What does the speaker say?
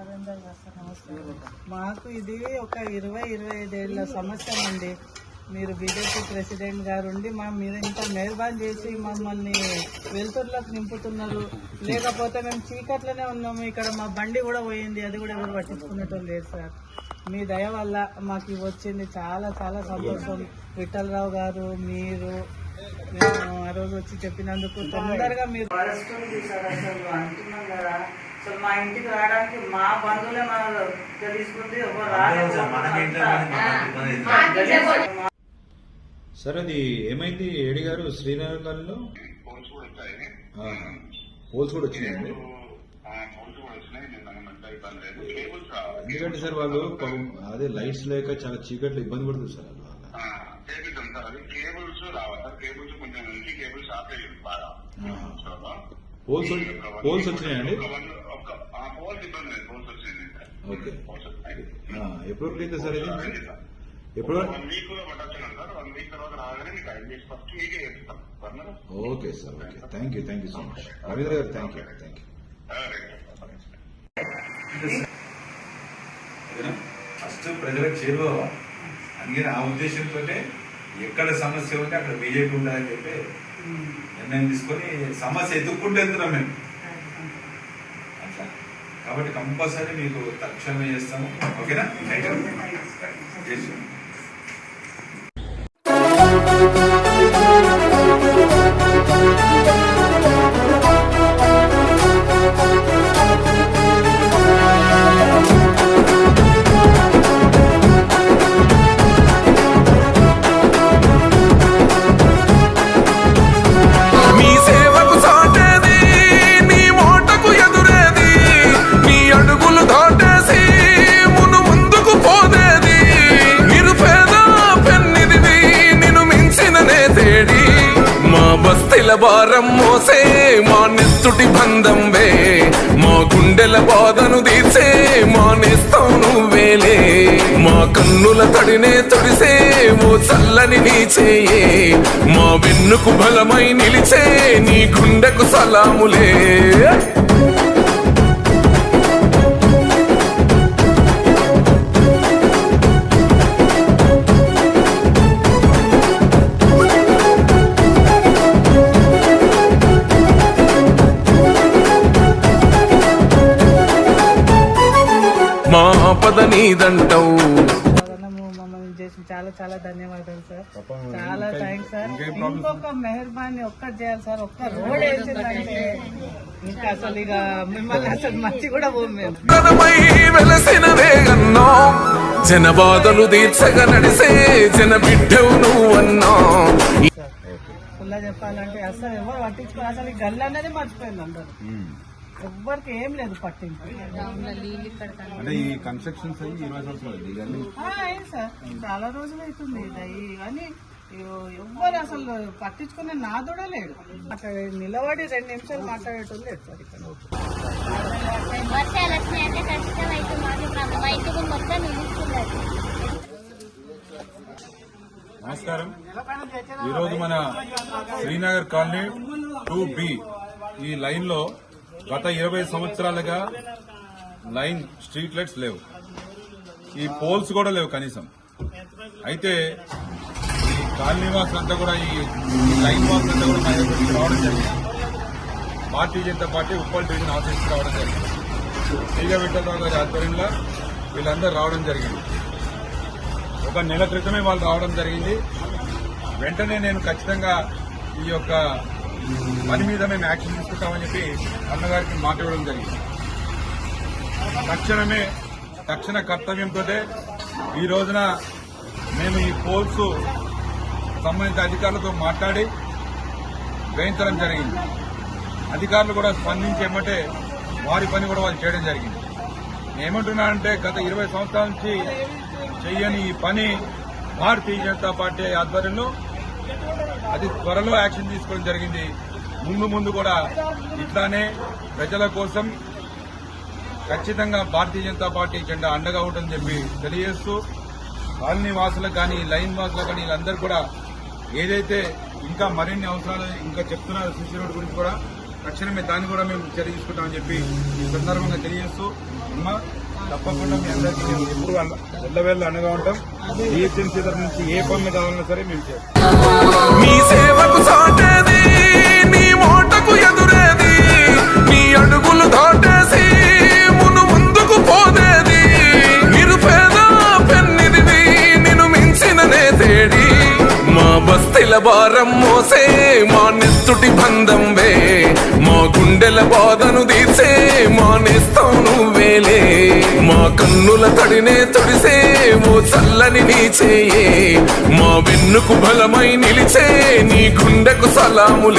సరేందర్ గారు నమస్కారం మాకు ఇది ఒక ఇరవై ఇరవై ఐదేళ్ళ సమస్య అండి. మీరు బీజేపీ ప్రెసిడెంట్ గారు ఉండి మా మీద ఇంత మెహర్బాన్ చేసి మమ్మల్ని వెలుతురులోకి నింపుతున్నారు. లేకపోతే మేము చీకట్లోనే ఉన్నాము. ఇక్కడ మా బండి కూడా పోయింది. అది కూడా ఎవరు పట్టించుకునేటోళ్ళు లేదు సార్. మీ దయ వల్ల మాకు వచ్చింది. చాలా చాలా సంతోషం. విఠలరావు గారు మీరు ఆ రోజు వచ్చి చెప్పినందుకు తొందరగా మీరు అంటున్నాం కదా. అసలు మా ఇంటికి రావడానికి మా బంధువులే మన రాలేదు. సార్ అది ఏమైంది? ఏడి గారు శ్రీనగర్ కాలనీలో ఫోన్స్ కూడా వచ్చాయి. ఆహా. పోల్స్ కూడా వచ్చినాయండి ఎందుకంటే సార్ వాళ్ళు అదే లైట్స్ లేక చాలా చీకట్లో ఇబ్బంది పడుతుంది సార్ వాళ్ళు. ఆ, కేబుల్స్ ఉంటారు అది కేబుల్స్ రావాలి కేబుల్స్ కొంచెం నుంచి కేబుల్స్ బాగా. సో, పోల్స్ పోల్స్ వచ్చినాయండి ఓకే ఎప్పుడు వరకు సార్ ఇది. ఎప్పుడు వన్ వీక్లో పట్టచ్చు సార్ వన్ వీక్ తర్వాత రాగానే మీకు ఐదు డేస్ ఫస్ట్ మీకే చేస్తాం. సరేనా? Okay sir okay thank you thank you so much Ravindra garu thank you thank you? First ప్రజలకు చేరువ అందుకని ఆ ఉద్దేశంతో ఎక్కడ సమస్య ఉంటే అక్కడ బీజేపీ ఉండాలని చెప్పి నిర్ణయం తీసుకొని సమస్య ఎదుర్కొంటూ వెళ్తున్నాం మేము. కాబట్టి కంపల్సరీ మీకు తక్షణమే చేస్తాము. ఓకేనా? రైట్ గుండెల భారం మోసే మా నెత్తుటి బంధం వే మా గుండెల బాధను తీసే మా నేస్తం నువ్వేలే మా కన్నుల తడినే తొడిసే ఓ చల్లని నీ చేయే. మా వెన్నుకు బలమై నిలిచే నీ గుండెకు సలాములే. పద నీదంటావు మమ్మల్ని చేసి చాలా చాలా ధన్యవాదాలు సార్. చాలా థ్యాంక్స్ సార్. ఇంకొక మెహర్బానీ ఒక్కటి చేయాలి సార్. ఒక్క రోడ్ వేసిందంటే ఇంకా అసలు ఇక మిమ్మల్ని అసలు మర్చి కూడా పోము మేము. జన బాధలు తీర్చగా నడిసే జన బిడ్డవు నువ్వన్నా. ఫుల్లా చెప్పాలంటే అసలు ఎవరు పట్టించుకో అసలు ఈ గల్లు అనేది మర్చిపోయింది అందరు. ఎవ్వరికి ఏం లేదు పట్టింపు. అంటే ఈ కన్స్ట్రక్షన్స్ సార్. చాలా రోజులు అవుతుంది. కానీ ఎవ- ఎవ్వరు అసలు పట్టించుకునే నాదుడే లేడు. అక్కడ నిలబడి రెండు నిమిషాలు మాట్లాడేటోళ్ళు లేదు సార్ ఇక్కడ. వర్షాలు వచ్చినాయంటే కష్టం అయితే మాకు మొత్తం నమస్కారం. ఈరోజు మన శ్రీనగర్ కాలనీ టూ బి ఈ లైన్లో గత ఇరవై సంవత్సరాలుగా లైన్ స్ట్రీట్ లైట్స్ లేవు. ఈ పోల్స్ కూడా లేవు కనీసం. అయితే ఈ కాలనీ వాసులంతా కూడా ఈ ఈ లైన్ వాసులంతా కూడా మా దగ్గరికి రావడం జరిగింది. భారతీయ జనతా పార్టీ ఉప్పల్ డివిజన్ ఆఫీస్కి రావడం జరిగింది. తీగ విఠలరావు గారి ఆధ్వర్యంలో వీళ్ళందరూ రావడం జరిగింది. ఒక నెల క్రితమే వాళ్ళు రావడం జరిగింది. వెంటనే నేను ఖచ్చితంగా ఈ యొక్క పని మీద మేము యాక్షన్ తీసుకుంటామని చెప్పి అన్నగారికి మాట ఇవ్వడం జరిగింది. తక్షణమే తక్షణ కర్తవ్యంతో ఈ రోజున మేము ఈ పోల్స్ సంబంధిత అధికారులతో మాట్లాడి వేయించడం జరిగింది. అధికారులు కూడా స్పందించి ఏమంటే వారి పని కూడా వాళ్ళు చేయడం జరిగింది. ఏమంటున్నానంటే గత ఇరవై సంవత్సరాల నుంచి చేయని ఈ పని భారతీయ జనతా పార్టీ ఆధ్వర్యంలో అది త్వరలో యాక్షన్ తీసుకోవడం జరిగింది. ముందు ముందు కూడా ఇట్లానే ప్రజల కోసం ఖచ్చితంగా భారతీయ జనతా పార్టీ జెండా అండగా ఉంటుందని చెప్పి తెలియజేస్తూ కాలనీ వాసులకు కానీ లైన్ వాసులకు కానీ వీళ్ళందరూ కూడా ఏదైతే ఇంకా మరిన్ని అవసరాలు ఇంకా చెప్తున్నారు సీసీ రోడ్ గురించి కూడా తక్షణమే దాన్ని కూడా మేము చర్య తీసుకుంటామని చెప్పి ఈ సందర్భంగా తెలియజేస్తూ అమ్మ. తప్పకుండా మీ అందరికీ మేము ఎప్పుడు వెళ్ళవేళ్ళ అనగా ఉంటాం. జిహెచ్ఎంసీ తరఫు నుంచి ఏ పనులు కావాలన్నా సరే మేము చేస్తాం. బస్తీల భారం మోసే మా నెత్తుటి బంధం వే మా గుండెల బాధను తీసే తడినే తొడిసే ఓ చల్లని నీ చేయే. మా వెన్నుకు బలమై నిలిచే నీ గుండెకు సలాములే.